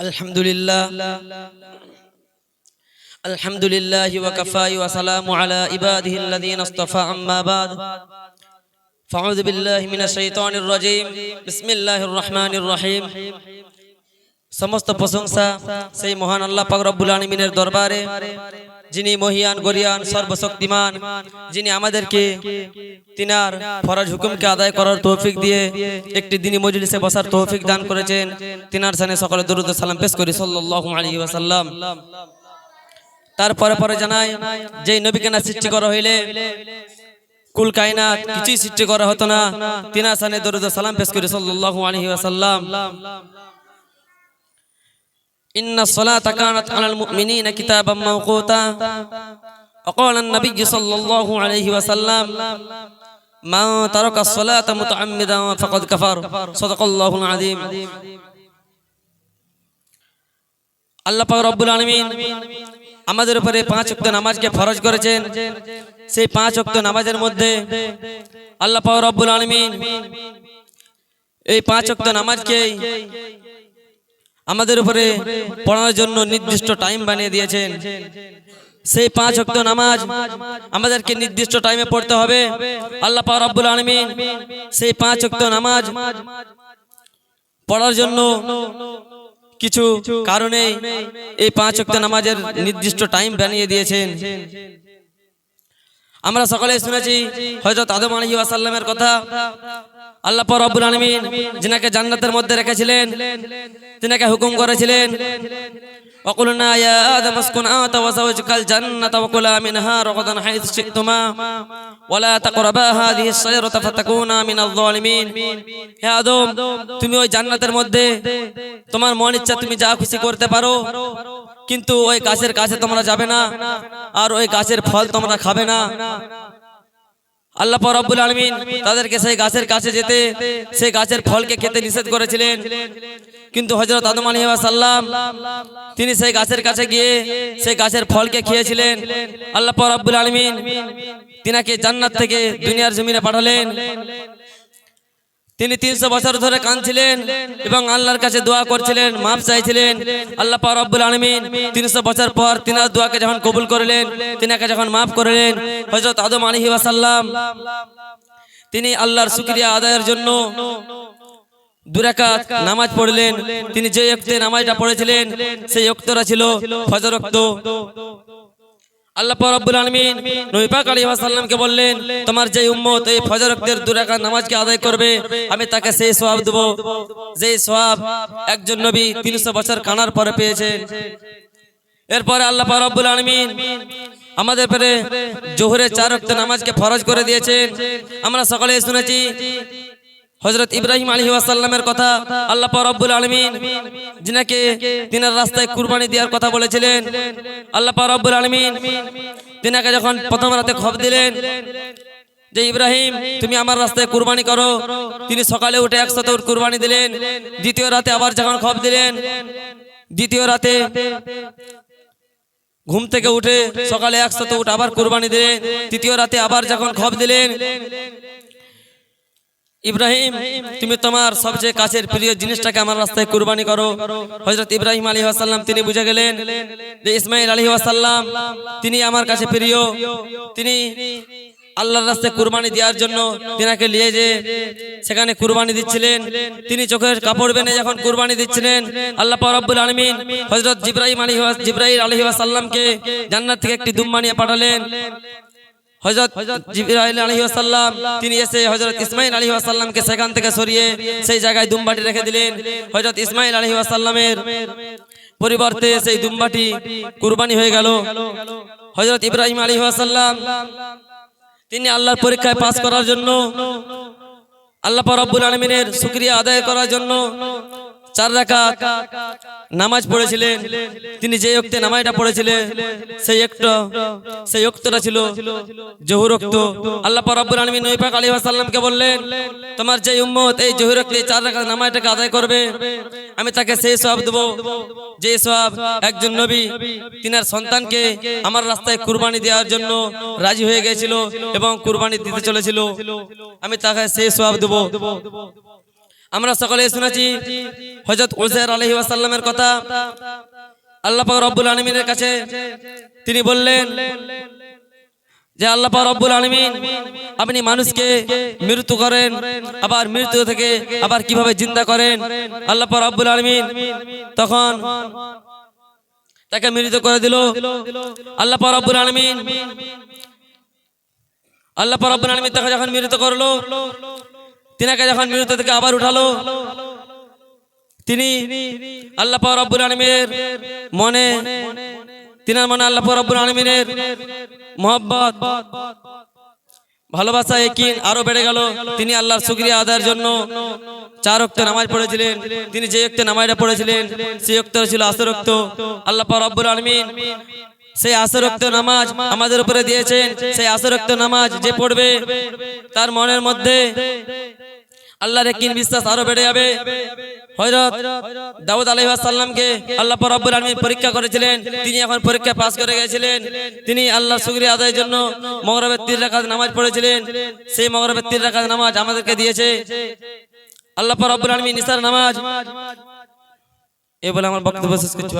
الحمد لله الحمد لله وكفى وسلام على عباده الذين اصطفى أما بعد فأعوذ بالله من الشيطان الرجيم بسم الله الرحمن الرحيم সমস্ত প্রশংসা সেই মহান আল্লাহ পাক রব্বুল আলমিনের দরবারে যিনি মহিয়ান, গরিয়ান, সর্বশক্তিমান, যিনি আমাদেরকে তিনার ফরজ হুকুমকে আদায় করার তৌফিক দিয়ে একটি দিনী মজলিসে বসার তৌফিক দান করেছেন। তিনার সানে সকলে দরুদ সালাম পেশ করি, সাল্লাল্লাহু আলাইহি ওয়াসাল্লাম। তারপরে পরে জানাই যে নবীকে না সৃষ্টি করা হইলে, কুল কায়নাত কিছুই সৃষ্টি করা হতো না। তিনার সানে দরুদ সালাম পেশ করি, সাল্লাল্লাহু আলাইহি ওয়াসাল্লাম। إن الصلاة كانت على المؤمنين كتابا موقوتا وقال النبي صلى الله عليه وسلم من ترك الصلاة متعمدا فقد كفر صدق الله العظيم আল্লাহ পাক রব্বুল আলামিন আমাদের উপরে পাঁচ ওয়াক্ত নামাজকে ফরজ করেছেন সেই পাঁচ ওয়াক্ত নামাজের মধ্যে আল্লাহ পাক রব্বুল আলামিন এই পাঁচ ওয়াক্ত নামাজকে আমাদের উপরে পড়ানোর জন্য নির্দিষ্ট টাইম বানিয়ে দিয়েছেন। সেই পাঁচ অক্ত নামাজ আমাদেরকে নির্দিষ্ট টাইমে পড়তে হবে। আল্লাহ পাক রব্বুল সেই পাঁচ অক্ত নামাজ পড়ার জন্য কিছু কারণে এই পাঁচ অক্ত নামাজের নির্দিষ্ট টাইম বানিয়ে দিয়েছেন। আমরা সকলে শুনেছি হযরত আদম আলাইহিস সালামের কথা। আল্লাহ পাক রব্বুল আলামিন যিনাকে জান্নাতের মধ্যে রেখেছিলেন তিনাকে হুকুম করেছিলেন وقلنا يا آدم اسكن أنت وزوجك الجنة وكلا منها رغدا حيث شئتما ولا تقربا هذه الشجرة فتكونا من الظالمين হে আদম তুমি ওই জান্নাতের মধ্যে তোমার মন ইচ্ছা তুমি যা খুশি করতে পারো কিন্তু ওই গাছের কাছে তোমরা যাবে না আর ওই গাছের ফল তোমরা খাবে না আল্লাহ রব্বুল আলমিন তাদেরকে সেই গাছের কাছে যেতে, সেই গাছের ফলকে খেতে নিষেধ করেছিলেন। কিন্তু হজরত আদম আলী সাল্লাম তিনি সেই গাছের কাছে গিয়ে সেই গাছের ফলকে খেয়েছিলেন। আল্লাহ রব্বুল আলমিন তিনাকে জান্নাত থেকে দুনিয়ার জমিনে পাঠালেন। তিনি তিনশো বছর ধরে কাঁদছিলেন এবং আল্লাহর কাছে দোয়া করছিলেন মাপ চাইছিলেন। আল্লাহ রব্বুল আলামিন তিনশো বছর পর তিনার দোয়াকে যখন কবুল করলেন, তিনাকে যখন মাফ করলেন, হযরত আদম আলাইহি ওয়াসাল্লাম, তিনি আল্লাহর সুক্রিয়া আদায়ের জন্য দুরাকাত নামাজ পড়লেন। তিনি যে ওক্তে নামাজটা পড়েছিলেন, সেই ওক্তটা ছিল ফজর ওক্ত। আল্লাহ পাক রব্বুল আলামিন নবী পাক আলাইহিস বললেন, তোমার যে এই রাকাত নামাজকে আদায় করবে, আমি তাকে সেই একজন নবী 300 বছর কানার পরে পেয়েছেন এরপরে আল্লাহ রব্বুল আলামিন আমাদের পরে জোহরের চার ওয়াক্ত নামাজকে ফরজ করে দিয়েছেন। আমরা সকালে শুনেছি হজরত ইব্রাহিম আলী ওয়াসাল্লামের কথা আল্লাহ রব্বুল আলামিন, যিনাকে তিনার রাস্তায় কুরবানি দেওয়ার কথা বলেছিলেন, আল্লাহ রব্বুল আলামিন তিনাকে যখন প্রথম রাতে খব দিলেন যে, ইব্রাহিম, তুমি আমার রাস্তায় কুরবানি করো। তিনি সকালে উঠে একসাথে কুরবানি দিলেন। দ্বিতীয় রাতে আবার যখন খব দিলেন, দ্বিতীয় রাতে ঘুম থেকে উঠে সকালে একসাথে উঠে আবার কুরবানি দিলেন। তৃতীয় রাতে আবার যখন খব দিলেন ইব্রাহিম, তুমি তোমার সবচেয়ে কাছের প্রিয় জিনিসটাকে আমার রাস্তায় কুরবানি করো। হজরত ইব্রাহিম আলী ওয়াসাল্লাম, তিনি বুঝে গেলেন যে ইসমাইল আলী ওয়াসাল্লাম, তিনি আমার কাছে প্রিয়। তিনি আল্লাহর রাস্তায় কুরবানি দেওয়ার জন্য তিনাকে নিয়ে যে সেখানে কুরবানি দিচ্ছিলেন। তিনি চোখের কাপড় বেনে যখন কুরবানি দিচ্ছিলেন, আল্লাহ রব্বুল আলামিন হযরত জিব্রাহিম আলী জিব্রাইল আলাইহিস সালামকে জান্নাত থেকে একটি দুম্বা নিয়ে পাঠালেন। হযরত জিবরাইল আলাইহিস সালাম তিনি এসে হযরত ইসমাইল আলাইহিস সালামকে সেখান থেকে সরিয়ে সেই জায়গায় দুম্বাটি রেখে দিলেন। হযরত ইসমাইল আলাইহিস সালামের পরিবর্তে সেই দুম্বাটি কুরবানি হয়ে গেল। হযরত ইব্রাহিম আলাইহিস সালাম তিনি আল্লাহর পরীক্ষায় পাস করার জন্য আল্লাহ রব্বুল আলামিনের শুকরিয়া আদায় করার জন্য চার রাকাত নামাজ পড়েছিলেন। তিনি যে ওক্তে নামাজটা পড়েছিলেন, সেই একটা, সেই ওক্তটা ছিল জহুর ওক্ত। আল্লাহ পাক রব্বুল আলামিন নবী পাক আলাইহিস সালামকে বললেন, তোমার যে উম্মত এই জহুর ওক্তে চার রাকাত নামাজটাকে আদায় করবে, আমি তাকে সেই সওয়াব দেবো, যে সওয়াব একজন নবী, তিনার সন্তানকে আমার রাস্তায় কুরবানি দেওয়ার জন্য রাজি হয়ে গিয়েছিল এবং কুরবানি দিতে চলেছিল। আমি তাকে সেই সওয়াব দেব। আমরা সকলে শুনেছি হযরত উজাইর আলাইহিস সালামের কথা। আল্লাহ রব্বুল আলামিনের কাছে তিনি বললেন যে, আল্লাহ রব্বুল আলামিন, আপনি মানুষকে মৃত্যু করেন, আবার মৃত্যু থেকে আবার কীভাবে জিন্দা করেন? আল্লাহ রব্বুল আলামিন তখন তাকে মৃত করে দিল। আল্লাহ রব্বুল আলামিন, আল্লাহ রব্বুল আলামিন তাকে যখন মৃত করল তিনাকে যখন মৃত থেকে আবার উঠালো, তিনি আল্লাহ পাক রব্বুল আলামিনের মনে, তিনার মনে আল্লাহ পাক রব্বুল আলামিনের মোহব্বত, ভালোবাসা একিন আরও বেড়ে গেল। তিনি আল্লাহর শুকরিয়া আদায়ের জন্য চার অক্ত নামাজ পড়েছিলেন। তিনি যে অক্তে নামাজটা পড়েছিলেন, সেই অক্ত ছিল আসর অক্ত আল্লাহ রব্বুল আলামিন সেই আসরক্ত নামাজ আমাদের উপরে দিয়েছেন। সেই আসরক্ত নামাজ যে পড়বে, তার মনের মধ্যে আল্লাহর একিন বিশ্বাস আরও বেড়ে যাবে। হযরত দাউদ আলাইহিস সালামকে আল্লাহ পাক রব্বুল আলামিন পরীক্ষা করেছিলেন। তিনি এখন পরীক্ষা পাস করে গেছিলেন। তিনি আল্লাহর শুকরিয়া আদায়ের জন্য মগরিবের তিন রাকাত নামাজ পড়েছিলেন। সেই মগরিবের তিন রাকাত নামাজ আমাদেরকে দিয়েছে। আল্লাহ রব্বুল আলামিন ইসার নামাজ। এ বলে আমার বক্তব্য শেষ করছি।